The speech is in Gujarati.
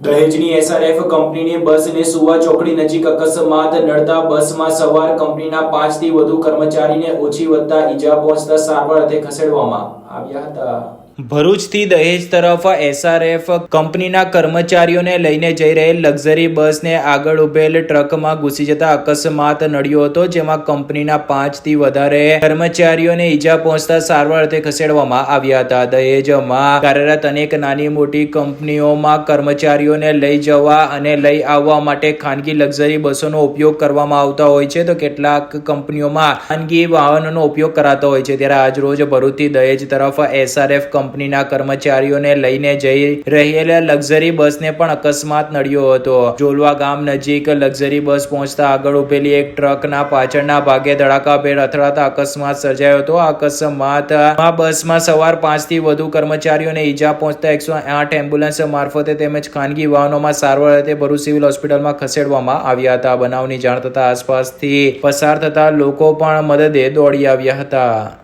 દહેજની એસઆરએફ કંપનીની બસને સુવા ચોકડી નજીક અકસ્માત નડતા બસમાં સવાર કંપનીના પાંચથી વધુ કર્મચારીને ઓછી વધતા ઈજા પહોંચતા સારવાર અર્થે ખસેડવામાં આવ્યા હતા. ભરૂચથી દહેજ તરફ એસઆરએફ કંપનીના કર્મચારીઓને લઈને જઈ રહેલ લક્ઝરી બસને આગળ ઉભેલ ટ્રકમાં ઘૂસી જતા અકસ્માત નડ્યો હતો, જેમાં કંપનીના પાંચથી વધારે કર્મચારીઓને ઈજા પહોંચતા સારવાર અર્થે ખસેડવામાં આવ્યા હતા. દહેજમાં કાર્યરત અનેક નાની મોટી કંપનીઓમાં કર્મચારીઓને લઈ જવા અને લઈ આવવા માટે ખાનગી લક્ઝરી બસોનો ઉપયોગ કરવામાં આવતા હોય છે, તો કેટલાક કંપનીઓમાં ખાનગી વાહનોનો ઉપયોગ કરાતો હોય છે. ત્યારે આજરોજ ભરૂચથી દહેજ તરફ એસઆરએફ કંપનીના કર્મચારીઓને લઈને જઈ રહેલા લક્ઝરી બસને પણ અકસ્માત નડ્યો હતો. જોલવા ગામ નજીક લક્ઝરી બસ પહોંચતા આગળ ઉભેલી એક ટ્રકના પાછળના ભાગે ધડાકાભેર અથડાતા અકસ્માત સર્જાયો હતો. આ અકસ્માતમાં બસમાં સવાર પાંચથી વધુ કર્મચારીઓને ઈજા પહોંચતા એકસો આઠ એમ્બ્યુલન્સ મારફતે તેમજ ખાનગી વાહનોમાં સારવાર અર્થે ભરૂચ સિવિલ હોસ્પિટલમાં ખસેડવામાં આવ્યા હતા. બનાવની જાણ થતા આસપાસથી પસાર થતા લોકો પણ મદદે દોડી આવ્યા હતા.